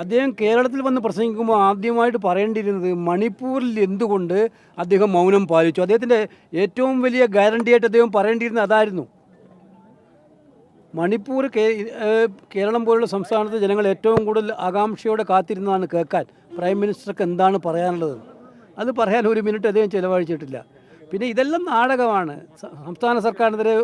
അദ്ദേഹം കേരളത്തിൽ വന്ന് പ്രസംഗിക്കുമ്പോൾ ആദ്യമായിട്ട് പറയേണ്ടിയിരുന്നത് മണിപ്പൂരിൽ എന്തുകൊണ്ട് അദ്ദേഹം മൗനം പാലിച്ചു? അദ്ദേഹത്തിന്റെ ഏറ്റവും വലിയ ഗ്യാരണ്ടി ആയിട്ട് അദ്ദേഹം പറയേണ്ടിയിരുന്നത് അതായിരുന്നു. മണിപ്പൂർ കേരളം പോലുള്ള സംസ്ഥാനത്ത് ജനങ്ങൾ ഏറ്റവും കൂടുതൽ ആകാംക്ഷയോടെ കാത്തിരുന്നതാണ് കേൾക്കാൻ. പ്രൈം മിനിസ്റ്റർക്ക് എന്താണ് പറയാനുള്ളത്? അത് പറയാൻ ഒരു മിനിറ്റ് അദ്ദേഹം ചിലവഴിച്ചിട്ടില്ല. പിന്നെ ഇതെല്ലാം നാടകമാണ്. സംസ്ഥാന സർക്കാരിനെതിരെ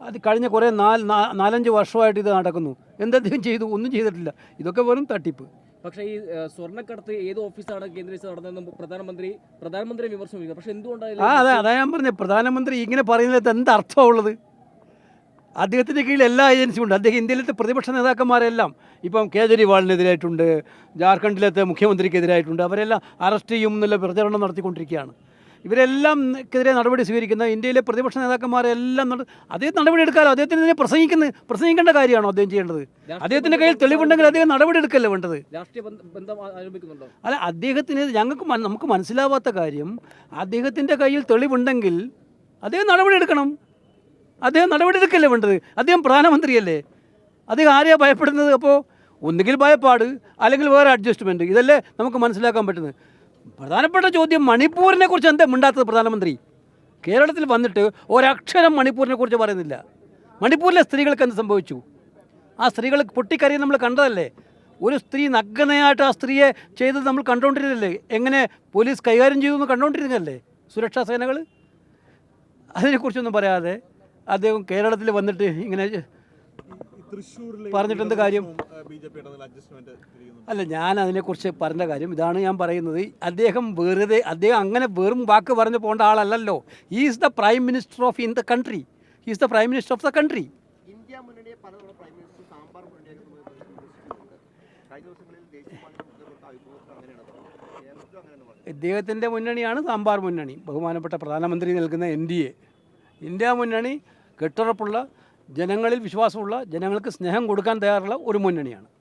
അത് കഴിഞ്ഞ കുറേ നാല് നാലഞ്ച് വർഷമായിട്ട് ഇത് നടക്കുന്നു. എന്തെങ്കിലും ചെയ്തു ഒന്നും ചെയ്തിട്ടില്ല. ഇതൊക്കെ വെറും തട്ടിപ്പ്. പക്ഷേ ഈ സ്വർണക്കടത്ത് ഏത് ഓഫീസാണ് കേന്ദ്രീകരിച്ച് നടന്നതെന്ന് പ്രധാനമന്ത്രി പ്രധാനമന്ത്രിയെ വിമർശിക്കുന്നത് പക്ഷേ എന്തുകൊണ്ടാണ് ആ അതെ അതാ ഞാൻ പറഞ്ഞത് പ്രധാനമന്ത്രി ഇങ്ങനെ പറയുന്നത് എന്ത് അർത്ഥമുള്ളത്? അദ്ദേഹത്തിന്റെ കീഴിൽ എല്ലാ ഏജൻസിയും ഉണ്ട്. അദ്ദേഹം ഇന്ത്യയിലത്തെ പ്രതിപക്ഷ നേതാക്കന്മാരെല്ലാം ഇപ്പം കേജ്രിവാളിനെതിരായിട്ടുണ്ട് ജാർഖണ്ഡിലത്തെ മുഖ്യമന്ത്രിക്കെതിരായിട്ടുണ്ട്. അവരെല്ലാം അറസ്റ്റ് ചെയ്യും എന്നുള്ള പ്രചരണം നടത്തിക്കൊണ്ടിരിക്കുകയാണ്. ഇവരെല്ലാം ക്കെതിരെ നടപടി സ്വീകരിക്കുന്ന ഇന്ത്യയിലെ പ്രതിപക്ഷ നേതാക്കന്മാരെല്ലാം എല്ലാം അദ്ദേഹം നടപടി എടുക്കാമല്ലോ അദ്ദേഹത്തിന് ഇതിനെ പ്രസംഗിക്കുന്ന പ്രസംഗിക്കേണ്ട കാര്യമാണോ അദ്ദേഹം ചെയ്യേണ്ടത്? അദ്ദേഹത്തിന്റെ കയ്യിൽ തെളിവുണ്ടെങ്കിൽ അദ്ദേഹം നടപടി എടുക്കല്ലേ വേണ്ടത്? അല്ല അദ്ദേഹത്തിന് ഞങ്ങൾക്ക് നമുക്ക് മനസ്സിലാവാത്ത കാര്യം അദ്ദേഹത്തിന്റെ കയ്യിൽ തെളിവുണ്ടെങ്കിൽ അദ്ദേഹം നടപടി എടുക്കണം. അദ്ദേഹം നടപടി എടുക്കല്ലേ വേണ്ടത്? അദ്ദേഹം പ്രധാനമന്ത്രിയല്ലേ? അദ്ദേഹം ആരെയാണ് ഭയപ്പെടുന്നത്? അപ്പോൾ ഒന്നുകിൽ ഭയപ്പാട് അല്ലെങ്കിൽ വേറെ അഡ്ജസ്റ്റ്മെന്റ് ഇതല്ലേ നമുക്ക് മനസ്സിലാക്കാൻ പറ്റുന്നത്. പ്രധാനപ്പെട്ട ചോദ്യം മണിപ്പൂരിനെ കുറിച്ച് എന്താ മിണ്ടാത്തത് പ്രധാനമന്ത്രി? കേരളത്തിൽ വന്നിട്ട് ഒരക്ഷരം മണിപ്പൂരിനെ കുറിച്ച് പറയുന്നില്ല. മണിപ്പൂരിലെ സ്ത്രീകൾക്ക് എന്ത് സംഭവിച്ചു? ആ സ്ത്രീകൾ പൊട്ടിക്കറി നമ്മൾ കണ്ടതല്ലേ? ഒരു സ്ത്രീ നഗ്നയായിട്ട് ആ സ്ത്രീയെ ചെയ്തത് നമ്മൾ കണ്ടുകൊണ്ടിരുന്നില്ലേ എങ്ങനെ പോലീസ് കൈകാര്യം ചെയ്തു എന്ന് കണ്ടുകൊണ്ടിരുന്നല്ലേ സുരക്ഷാ സേനകൾ അതിനെക്കുറിച്ചൊന്നും പറയാതെ അദ്ദേഹം കേരളത്തിൽ വന്നിട്ട് ഇങ്ങനെ പറഞ്ഞിട്ട് എന്ത് കാര്യം? അല്ല ഞാൻ അതിനെക്കുറിച്ച് പറഞ്ഞ കാര്യം ഇതാണ് ഞാൻ പറയുന്നത്. അദ്ദേഹം വെറുതെ അദ്ദേഹം അങ്ങനെ വെറും വാക്ക് പറഞ്ഞു പോകേണ്ട ആളല്ലല്ലോ. Is the prime minister of in the country is the prime minister of the country ഇദ്ദേഹത്തിന്റെ മുന്നണിയാണ് സാമ്പാർ മുന്നണി. ബഹുമാനപ്പെട്ട പ്രധാനമന്ത്രി നൽകുന്ന എൻ ഡി എ ഇന്ത്യ മുന്നണി കെട്ടുറപ്പുള്ള ജനങ്ങളിൽ വിശ്വാസമുള്ള ജനങ്ങൾക്ക് സ്നേഹം കൊടുക്കാൻ തയ്യാറുള്ള ഒരു മുന്നണിയാണ്.